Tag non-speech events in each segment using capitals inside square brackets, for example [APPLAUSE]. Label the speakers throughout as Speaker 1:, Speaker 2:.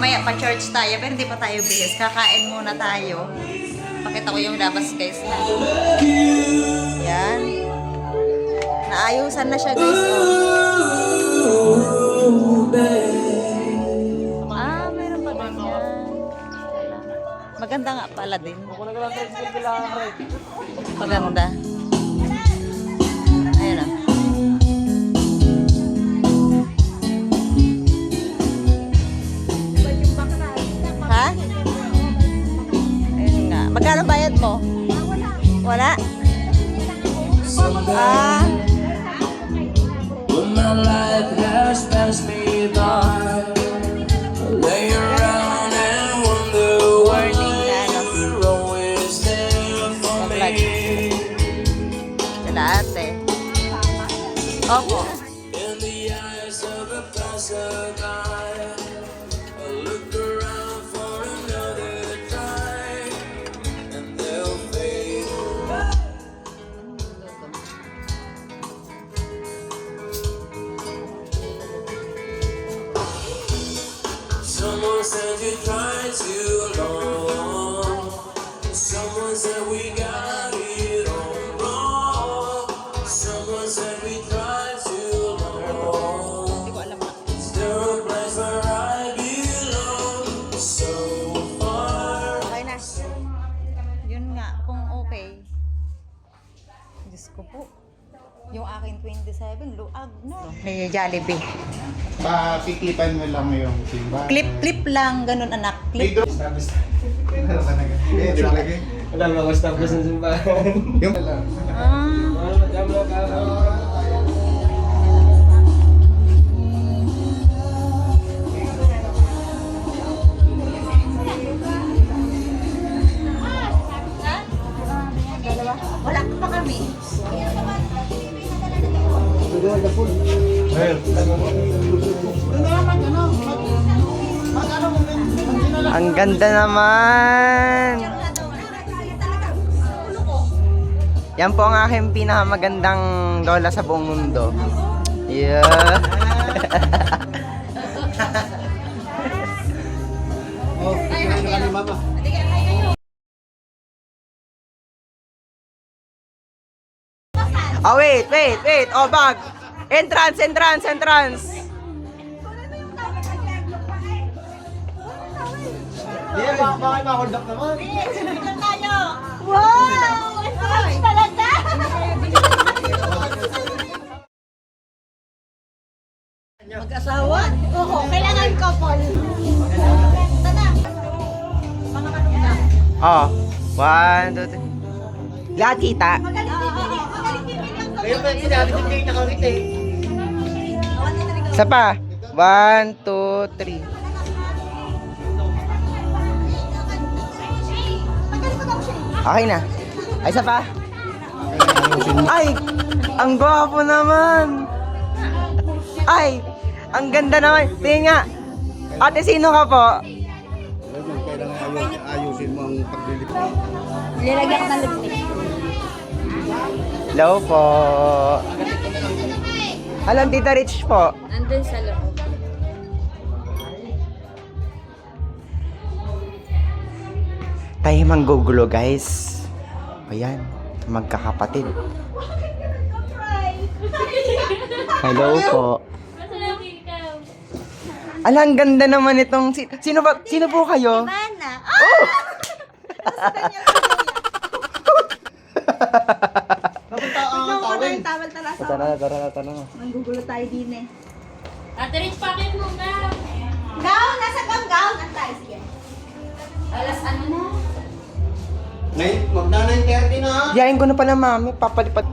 Speaker 1: mamaya pa church tayo, pero hindi pa tayo bihis. Kakain muna tayo. Pakita ko yung labas guys. Ha? Yan. Naayusan na siya guys. Oh. Ah, meron pa ganyan. Maganda nga pala din. Maganda. Mo? Wala. Ah,
Speaker 2: When my life has passed me by, lay around and wonder why you're always there for me.
Speaker 1: sila ate. Opo. Jollibee.
Speaker 3: Pakiklipan mo lang yung timba.
Speaker 1: Clip, clip lang, ganun anak. Clip.
Speaker 3: Tapos, meron ka na. Eh.
Speaker 4: Wala mga customers ng simbahan.
Speaker 3: Yung
Speaker 4: Ang ganda naman! Yan po ang aking pinakamagandang lola sa buong mundo. Yeah.
Speaker 3: Oh. [LAUGHS]
Speaker 4: Oh, wait, wait, wait. Oh, bag. Entrance, entrance, entrance.
Speaker 3: Hindi, baka baka ma-hold up naman.
Speaker 1: Wow! Ay, talaga! Mag-asawa? Oo, kailangan couple. Tana. Mga kanong na.
Speaker 4: Oh. One, two, three. Lahat kita.
Speaker 1: Magaling pipili. Magaling pipili.
Speaker 3: Ngayon pa, sinabi ko kayo nakakita eh.
Speaker 4: Isa pa. One, two, three. Okay na. Ay, isa pa. Ay! Ang gwapo naman! Ay! Ang ganda naman. Tingnan nga. Ate, sino ka po?
Speaker 3: Kailangan ayus, ayusin mo ang paglilip.
Speaker 1: Nilagyan ng lipstick.
Speaker 4: Hello po. Alam, Tita Rich po.
Speaker 1: Nandun sa loob.
Speaker 4: Tayo manggugulo, guys. Ayan, magkakapatid. Hello po. Ala, ang ganda naman itong... si- Sino ba? Sino po kayo?
Speaker 1: Mana.
Speaker 4: Oh! [LAUGHS] [LAUGHS]
Speaker 1: na yung tawal tala sa
Speaker 4: Tara, tara, tara.
Speaker 1: Manggugulo tayo din eh.
Speaker 5: Ate Rich, pakit mo na.
Speaker 1: Gown! Nasa gown? Gown? Ang tayo. Sige.
Speaker 5: Alas ano na?
Speaker 3: Ngayon, magna 9.30 na ha.
Speaker 4: Yain ko na pala, mami. Papalipat.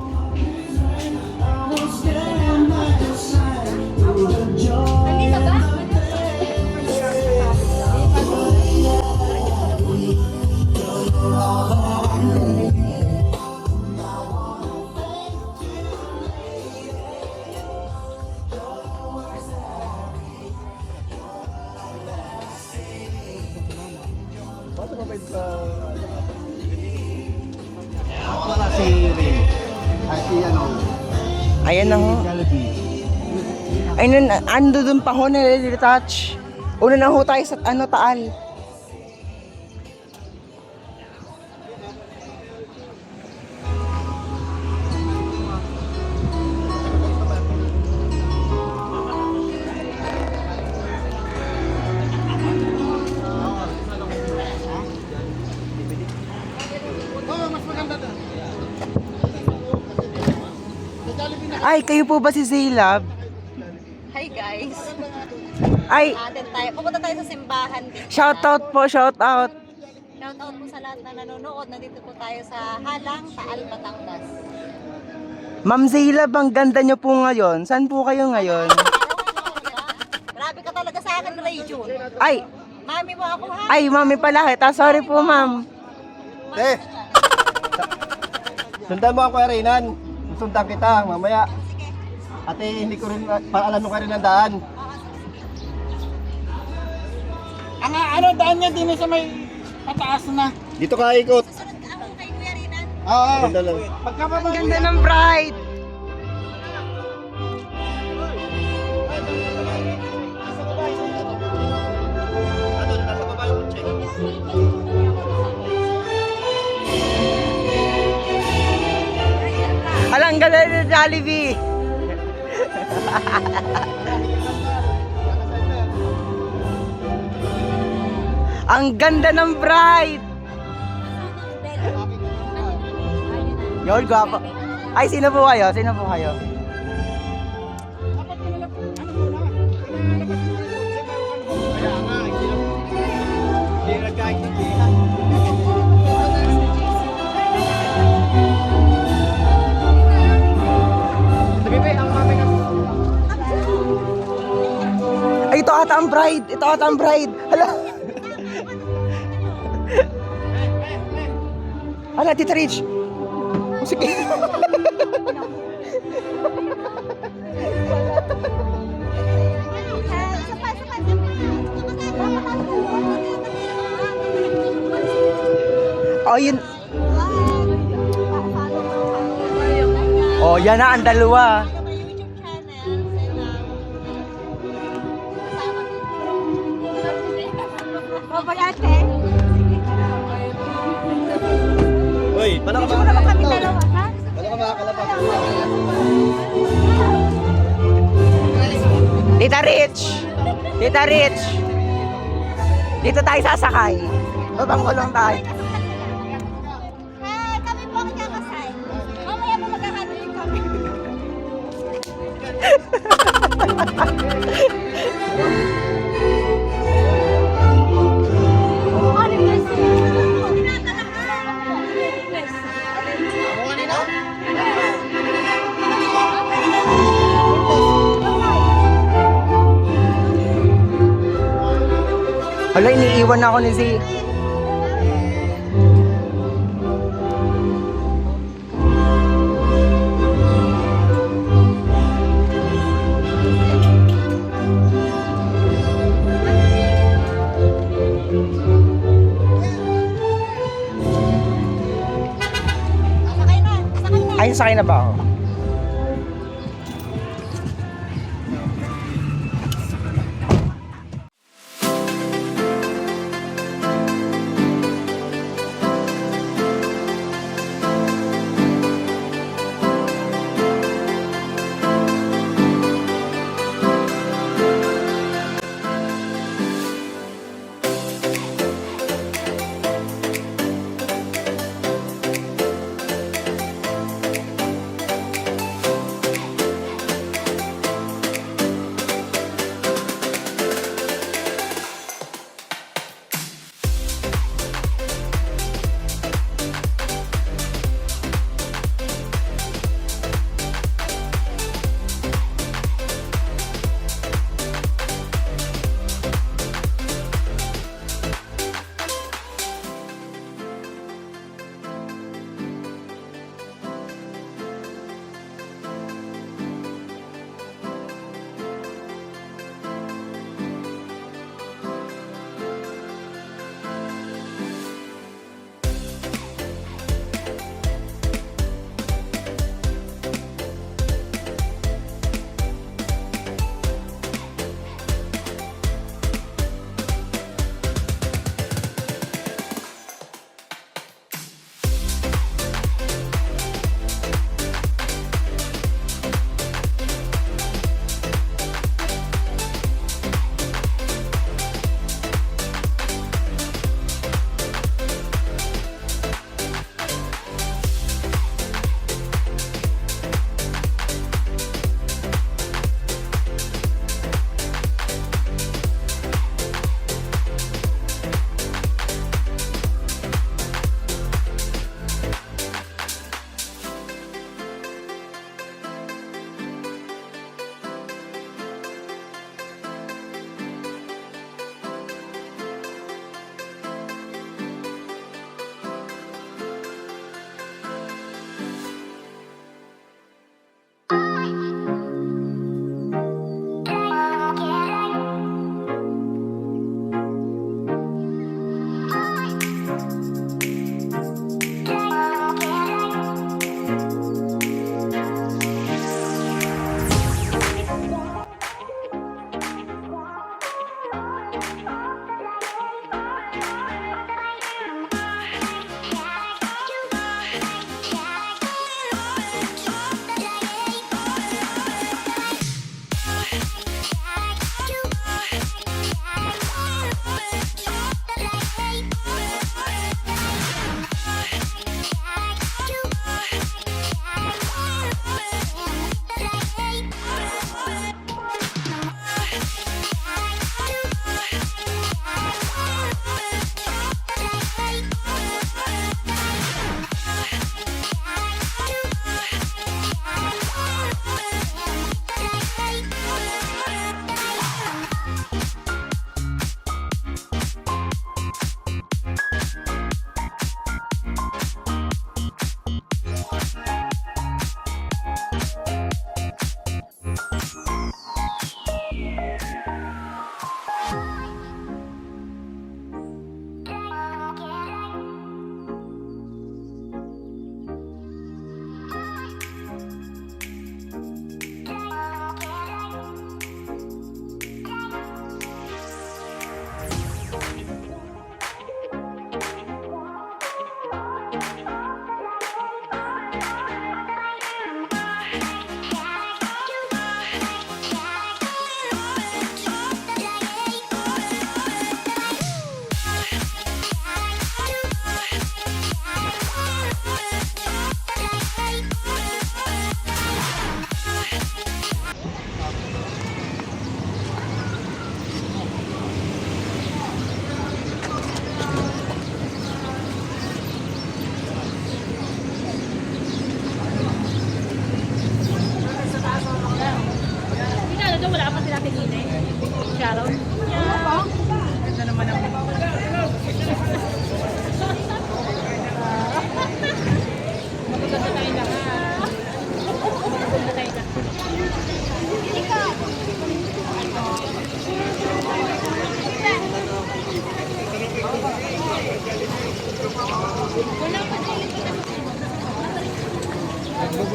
Speaker 4: Ayan na ho. Ayun, ando dun pa ho, nire-retouch. Una na ho tayo sa ano, Taal. Ay, kayo po ba si Zaylab?
Speaker 1: Hi guys.
Speaker 4: Ay,
Speaker 1: Atin tayo. Pupunta tayo sa simbahan din.
Speaker 4: shoutout po, shoutout.
Speaker 1: Shout out po sa lahat na nanonood. Nandito po tayo sa Halang, Taal, Batangas.
Speaker 4: Ma'am Zaylab, ang ganda niyo po ngayon. Saan po kayo ngayon?
Speaker 1: Grabe ka talaga sa akin, Ray June.
Speaker 4: Ay,
Speaker 1: Mami mo ako ha.
Speaker 4: ay, mami pala kita. Sorry po, ma'am.
Speaker 3: Te! Sundan mo ako, Kuya Reynan. Sundan kita, mamaya. Ate, hindi ko rin, paalam mo ka rin ang daan.
Speaker 6: Ang ano daan niya din sa may pataas na.
Speaker 3: Dito ka ikot.
Speaker 1: Sunod ka ako kay Kuya Rinan.
Speaker 6: Oo.
Speaker 3: Ganda lang.
Speaker 6: Pagkababa
Speaker 4: Ang ganda ng bride. Alang ganda ng Jollibee. [LAUGHS] ang ganda ng bride. Yun, gwapo. Ay, sino po kayo? Sino po kayo? Ata ang bride. Ito ata ang bride. Hala. Hala, Tita Rich. Oh, sige. oh, yun. Oh, yan na ang dalawa.
Speaker 1: Babayate.
Speaker 3: Uy, paano ka
Speaker 1: Hindi mo naman kami dalawa, ha?
Speaker 3: Paano ka makakalabas?
Speaker 4: Tita Rich! Tita Rich! Dito tayo sasakay. Babang kulong tayo.
Speaker 1: Eh, kami po ang kakasal. Mamaya po magkakatuloy kami. [LAUGHS]
Speaker 4: Hala, iniiwan ako ni
Speaker 1: na.
Speaker 4: Ay, sakay na ba ako?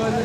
Speaker 7: Would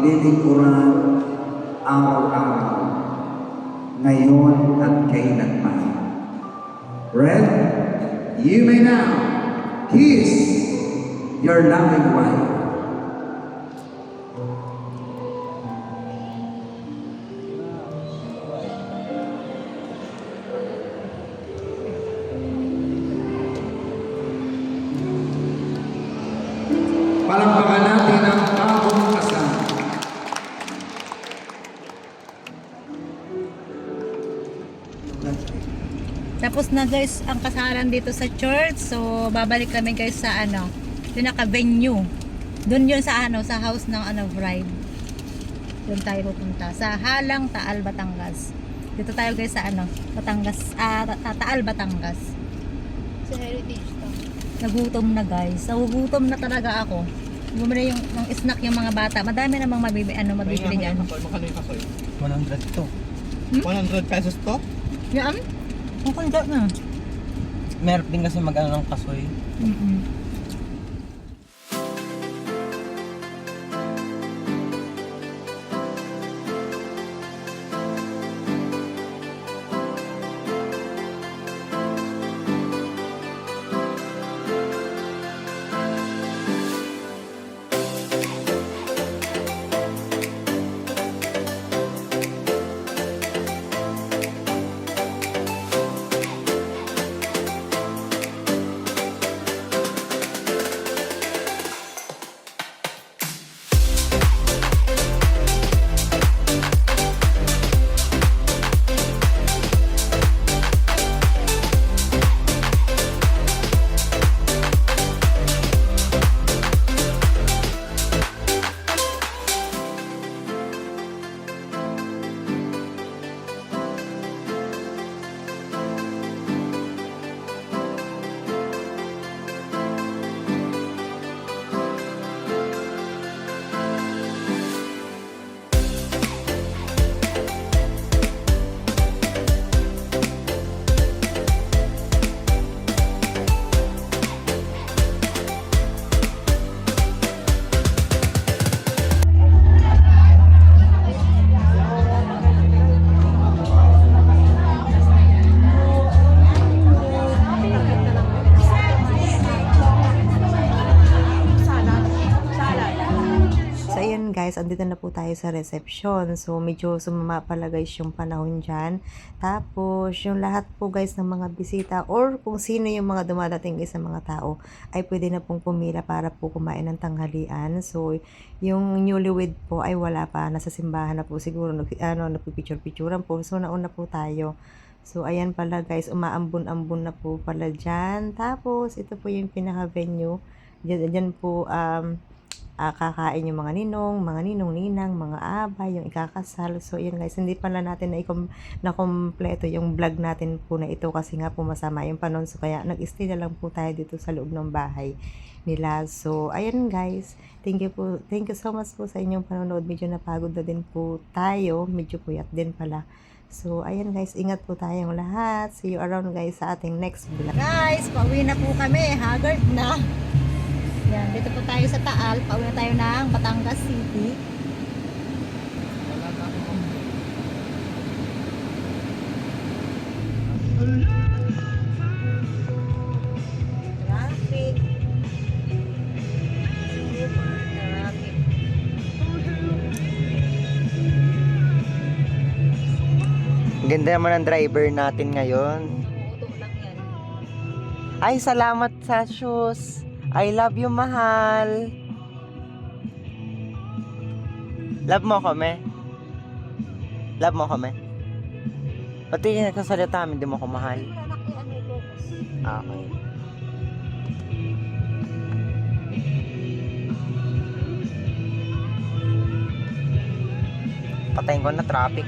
Speaker 8: paglilingkuran, araw-araw, ngayon at kailanman. Red, you may now kiss your loving wife.
Speaker 9: Na guys ang kasalan dito sa church. So babalik kami guys sa ano, yung naka-venue. Doon yun sa ano, sa house ng ano bride. Doon tayo pupunta sa Halang Taal, Batangas. Dito tayo guys sa ano, Batangas, ah, Ta- Ta- Taal, Batangas.
Speaker 5: Sa heritage to.
Speaker 9: Nagutom na guys. Nagugutom na talaga ako. Bumili yung, ng snack yung mga bata. Madami namang mabibi, ano, mabibili dyan.
Speaker 3: Makano yung kasoy?
Speaker 4: 100 to.
Speaker 3: 100 pesos to?
Speaker 9: Yan? Ang kanda na.
Speaker 4: Meron din kasi mag-ano ng kasoy.
Speaker 9: Mm-mm. Andito na po tayo sa reception. So medyo sumama pala guys yung panahon dyan. Tapos yung lahat po guys ng mga bisita or kung sino yung mga dumadating guys ng mga tao ay pwede na pong pumila para po kumain ng tanghalian. So yung newlywed po ay wala pa. Nasa simbahan na po siguro. Ano, nagpipicture-picturean po. So nauna po tayo. So, ayan pala guys, umaambon-ambon na po pala dyan. Tapos, ito po yung pinaka-venue. Diyan, diyan po, um, ah, kakain yung mga ninong, mga ninong, ninang, mga aba, yung ikakasal. So, yun guys, hindi pala natin na, na yung vlog natin po na ito kasi nga po masama yung panon. So, kaya nag-stay na lang po tayo dito sa loob ng bahay nila. So, ayan guys, thank you po, thank you so much po sa inyong panonood. Medyo napagod na din po tayo, medyo puyat din pala. So, ayan guys, ingat po tayong lahat. See you around guys sa ating next vlog. Guys, pauwi na po kami. Haggard na. Yan, dito po tayo sa Taal. Pauwi na tayo ng Batangas City. Traffic. Super traffic.
Speaker 4: Ganda naman ang driver natin ngayon. Ay, salamat sa shoes. I love you, mahal. Love mo kami? Love mo kami? Pati yung nagsasalita amin, di mo ko mahal. Ah, Okay. Patayin ko na traffic.